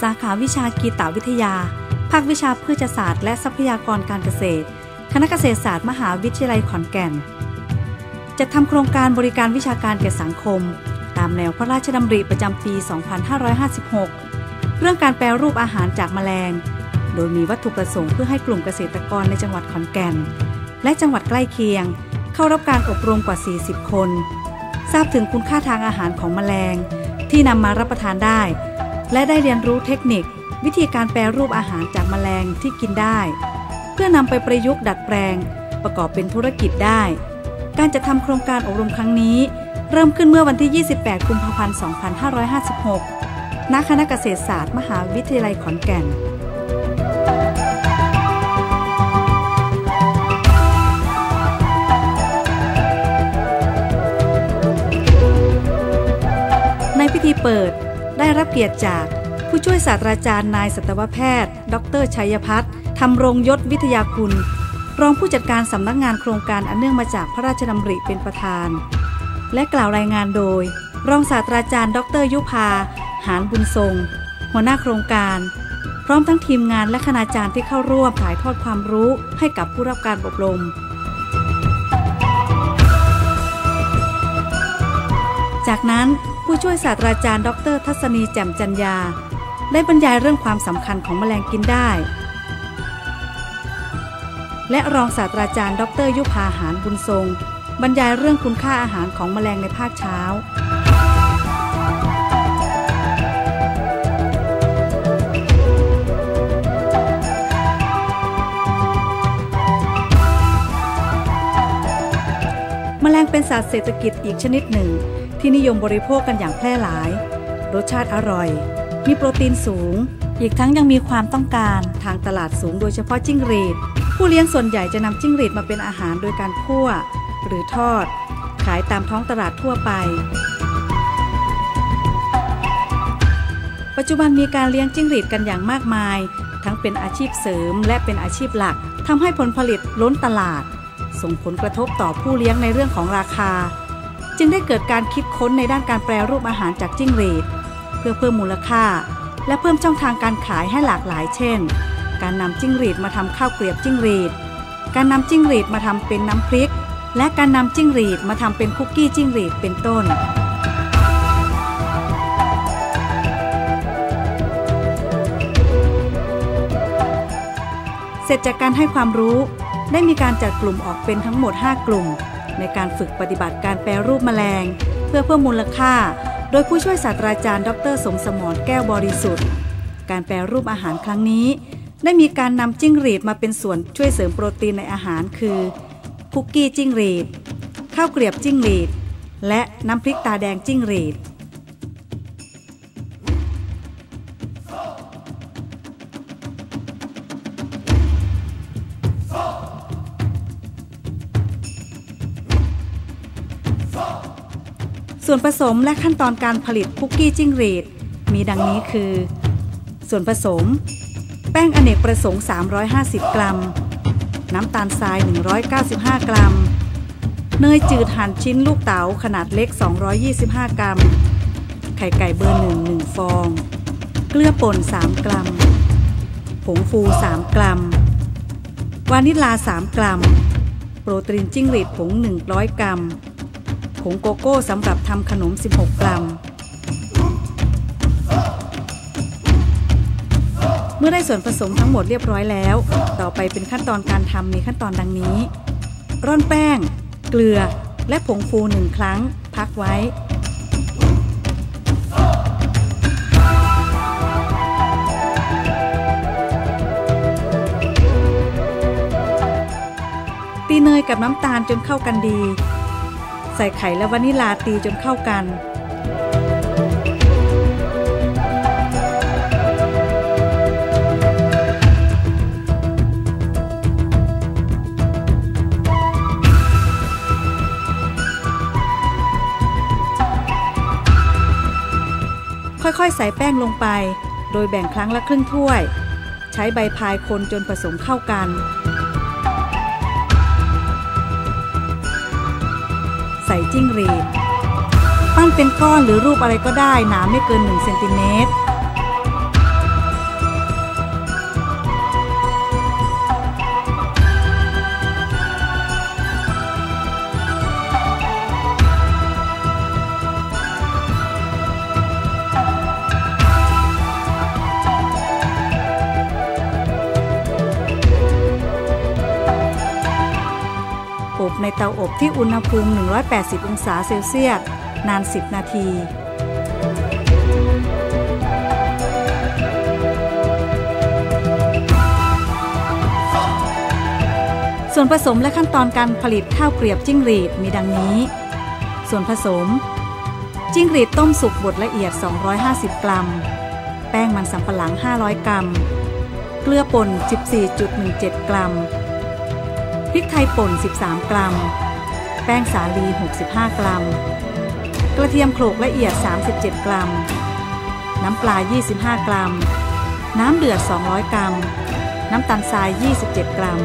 สาขาวิชากีตวิทยา ภาควิชาพืชศาสตร์และทรัพยากรการเกษตร คณะเกษตรศาสตร์มหาวิทยาลัยขอนแก่น จะทำโครงการบริการวิชาการแก่สังคม ตามแนวพระราชดำริประจำปี 2556 เรื่องการแปรรูปอาหารจากแมลง โดยมีวัตถุประสงค์เพื่อให้กลุ่มเกษตรกรในจังหวัดขอนแก่น และจังหวัดใกล้เคียง เข้ารับการอบรมกว่า 40 คน ทราบถึงคุณค่าทางอาหารของแมลง ที่นำมารับประทานได้ และได้เรียนรู้เทคนิค วิธีการแปรรูปอาหารจากแมลงที่กินได้ เพื่อนำไปประยุกต์ดัดแปลง ประกอบเป็นธุรกิจได้ การจะทำโครงการอบรมครั้งนี้ เริ่มขึ้นเมื่อวันที่ 28 กุมภาพันธ์ 2556 ณ คณะเกษตรศาสตร์ มหาวิทยาลัยขอนแก่นในพิธีเปิด ได้รับเกียรติจาก ผู้ช่วยศาสตราจารย์นายสัตวแพทย์ ดรชัยพัฒน์ทำรงยศวิทยาคุณ รองผู้จัดการสำนักงานโครงการอันเนื่องมาจากพระราชดำริเป็นประธาน และกล่าวรายงานโดย รองศาสตราจารย์ ดรยุพา หานบุญทรง หัวหน้าโครงการ พร้อมทั้งทีมงานและคณาจารย์ที่เข้าร่วมถ่ายทอดความรู้ให้กับผู้รับการอบรมจากนั้น ผู้ช่วยศาสตราจารย์ ดร ทัศนีแจ่มจัญญาได้บรรยายเรื่องความสำคัญของแมลงกินได้ และรองศาสตราจารย์ ดร ยุพาหารบุญทรง บรรยายเรื่องคุณค่าอาหารของแมลงในภาคเช้าแมลงเป็นสัตว์เศรษฐกิจอีกชนิดหนึ่ง ที่นิยมบริโภคกันอย่างแพร่หลาย รสชาติอร่อย มีโปรตีนสูง อีกทั้งยังมีความต้องการทางตลาดสูงโดยเฉพาะจิ้งหรีด ผู้เลี้ยงส่วนใหญ่จะนำจิ้งหรีดมาเป็นอาหารโดยการคั่ว หรือทอด ขายตามท้องตลาดทั่วไป ปัจจุบันมีการเลี้ยงจิ้งหรีดกันอย่างมากมาย ทั้งเป็นอาชีพเสริมและเป็นอาชีพหลักทำให้ผลผลิตล้นตลาด ส่งผลกระทบต่อผู้เลี้ยงในเรื่องของราคา จึงได้เกิดการคิดค้นในด้านการแปรรูปอาหารจากจิ้งหรีด เพื่อเพิ่มมูลค่า และเพิ่มช่องทางการขายให้หลากหลายเช่น การนำจิ้งหรีดมาทำข้าวเกลียบจิ้งหรีด การนำจิ้งหรีดมาทำเป็นน้ำพริก และการนำจิ้งหรีดมาทำเป็นคุกกี้จิ้งหรีดเป็นต้นเสร็จจากการให้ความรู้ ได้มีการจัดกลุ่มออกเป็นทั้งหมด 5 กลุ่ม ในการฝึกปฏิบัติการแปรรูปแมลง เพื่อเพิ่มมูลค่า โดยผู้ช่วยศาสตราจารย์ ดร สมสมรแก้วบริสุทธิ์ การแปรรูปอาหารครั้งนี้ ได้มีการนำจิ้งหรีดมาเป็นส่วนช่วยเสริมโปรตีนในอาหารคือคุกกี้จิ้งหรีดข้าวเกลียบจิ้งหรีดและน้ำพริกตาแดงจิ้งหรีด ส่วนผสมและขั้นตอนการผลิตคุกกี้จิ้งหรีด มีดังนี้คือ ส่วนผสม แป้งอเนกประสงค์ 350 กรัม น้ำตาลทราย 195 กรัม เนยจืดหั่นชิ้นลูกเต๋าขนาดเล็ก 225 กรัม ไข่ไก่เบอร์หนึ่งหนึ่งฟอง เกลือป่น 3 กรัม ผงฟู 3 กรัม วานิลา 3 กรัม โปรตีนจิ้งหรีดผง 100 กรัม ผงโกโก้สำหรับทำขนม 16 กรัม เมื่อได้ส่วนผสมทั้งหมดเรียบร้อยแล้ว ต่อไปเป็นขั้นตอนการทำมีขั้นตอนดังนี้ ร่อนแป้ง เกลือ และผงฟูหนึ่งครั้ง พักไว้ตีเนยกับน้ำตาลจนเข้ากันดี ใส่ไข่และวานิลาตีจนเข้ากัน ค่อยๆ ใส่แป้งลงไป โดยแบ่งครั้งละครึ่งถ้วย ใช้ใบพายคนจนผสมเข้ากัน ใส่จิ้งหรีดปั้นเป็นก้อนหรือรูปอะไรก็ได้หนาไม่เกิน1เซนติเมตร เตาอบที่อุณหภูมิ 180 องศาเซลเซียส นาน 10 นาที ส่วนผสมและขั้นตอนการผลิตข้าวเกรียบจิ้งหรีดมีดังนี้ ส่วนผสม จิ้งหรีดต้มสุกบดละเอียด 250 กรัม แป้งมันสำปะหลัง 500 กรัม เกลือป่น 14.17 กรัม พริกไทยป่น 13 กรัม แป้งสาลี 65 กรัม กระเทียมโขลกละเอียด 37 กรัม น้ำปลา 25 กรัม น้ำเดือด 200 กรัม น้ำตาลทราย 27 กรัม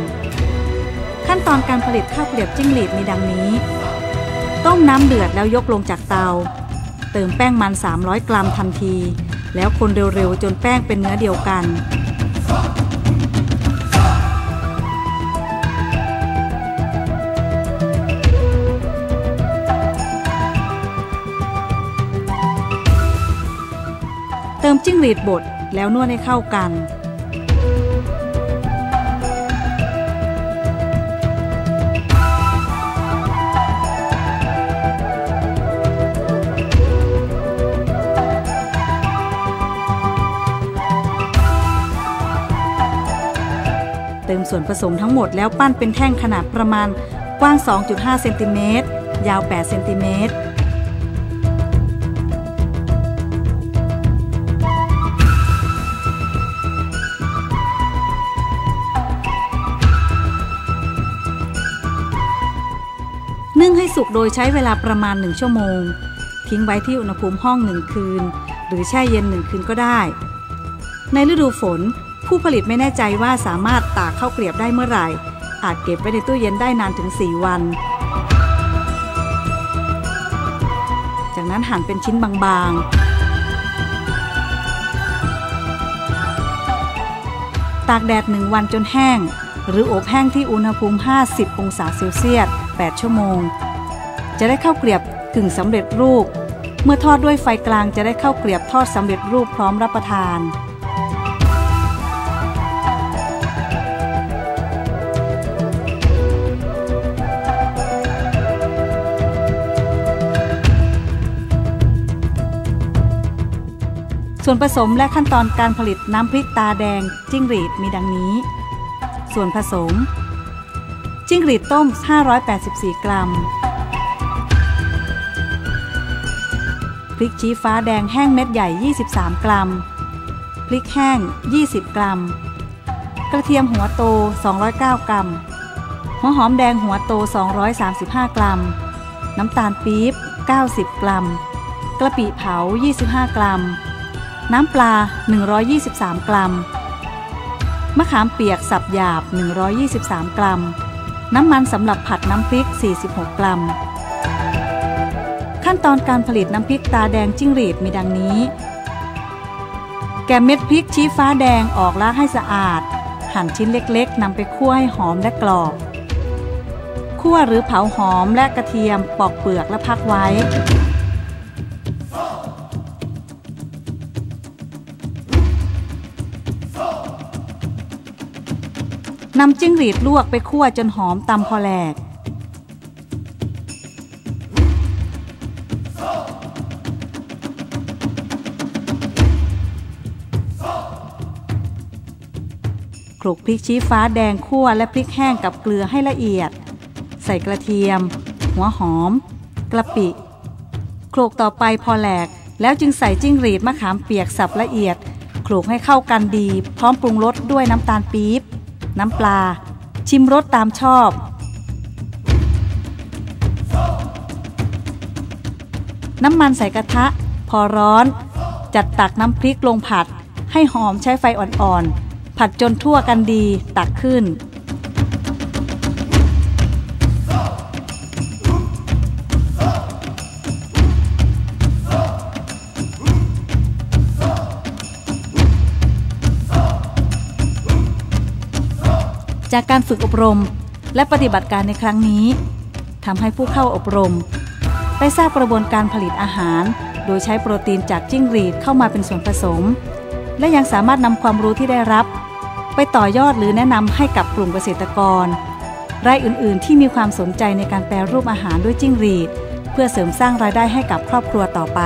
ขั้นตอนการผลิตข้าวเกลียบจิ้งหรีดมีดังนี้ ต้มน้ำเดือดแล้วยกลงจากเตา เติมแป้งมัน 300 กรัมทันที แล้วคนเร็วๆ จนแป้งเป็นเนื้อเดียวกัน จิ้งหรีดบดแล้วนวดให้เข้ากัน เติมส่วนผสมทั้งหมดแล้วปั้นเป็นแท่งขนาดประมาณกว้าง 2.5 เซนติเมตร ยาว 8 เซนติเมตร สุกโดยใช้เวลาประมาณ 1 ชั่วโมง ทิ้งไว้ที่อุณหภูมิห้อง1คืน หรือแช่เย็น1คืนก็ได้ ในฤดูฝนผู้ผลิตไม่แน่ใจว่าสามารถตากข้าวเกลียบได้เมื่อไหร่ อาจเก็บไว้ในตู้เย็นได้นานถึง 4 วัน จากนั้นหั่นเป็นชิ้นบางๆ ตากแดด1วันจนแห้ง หรืออบแห้งที่อุณหภูมิ 50 องศาเซลเซียส 8 ชั่วโมง จะได้ข้าวเกลียบกึ่งสำเร็จรูป เมื่อทอดด้วยไฟกลางจะได้ข้าวเกลียบทอดสำเร็จรูปพร้อมรับประทานส่วนผสมและขั้นตอนการผลิตน้ำพริกตาแดงจิ้งหรีดมีดังนี้ ส่วนผสม จิ้งหรีดต้ม 584 กรัม ริกชี้ฟ้าแดงแห้งเม็ดใหญ่ 23 กรัม พริกแห้ง 20 กรัม กระเทียมหัวโต 209 กรัม หัวหอมแดงหัวโต 235 กรัม น้ำตาลปี๊บ 90 กรัม กระปิเผา 25 กรัม น้ำปลา 123 กรัม มะขามเปียกสับหยาบ 123 กรัม น้ำมันสำหรับผัดน้ำพริก 46 กรัม ขั้นตอนการผลิตน้ำพริกตาแดงจิ้งหรีดมีดังนี้ แกะเม็ดพริกชี้ฟ้าแดงออกล้างให้สะอาด หั่นชิ้นเล็กๆนำไปคั่วให้หอมและกรอบ คั่วหรือเผาหอมและกระเทียมปอกเปลือกและพักไว้ นำจิ้งหรีดลวกไปคั่วจนหอมตำพอแหลก คลุกพริกชี้ฟ้าแดงคั่วและพริกแห้งกับเกลือให้ละเอียด ใส่กระเทียม หัวหอม กระปิโขลกต่อไปพอแหลก แล้วจึงใส่จิ้งหรีดมะขามเปียกสับละเอียดโขลกให้เข้ากันดี พร้อมปรุงรสด้วยน้ำตาลปี๊บ น้ำปลา ชิมรสตามชอบ น้ำมันใส่กระทะ พอร้อน จัดตักน้ำพริกลงผัด ให้หอมใช้ไฟอ่อนๆ ผัดจนทั่วกันดีตักขึ้น จากการฝึกอบรมและปฏิบัติการในครั้งนี้ทำให้ผู้เข้าอบรม ได้ทราบกระบวนการผลิตอาหาร โดยใช้โปรตีนจากจิ้งหรีดเข้ามาเป็นส่วนผสม และยังสามารถนำความรู้ที่ได้รับ ไปต่อยอดหรือแนะนำให้กับกลุ่มเกษตรกรรายอื่นๆ ที่มีความสนใจในการแปรรูปอาหารด้วยจิ้งหรีด เพื่อเสริมสร้างรายได้ให้กับครอบครัวต่อไป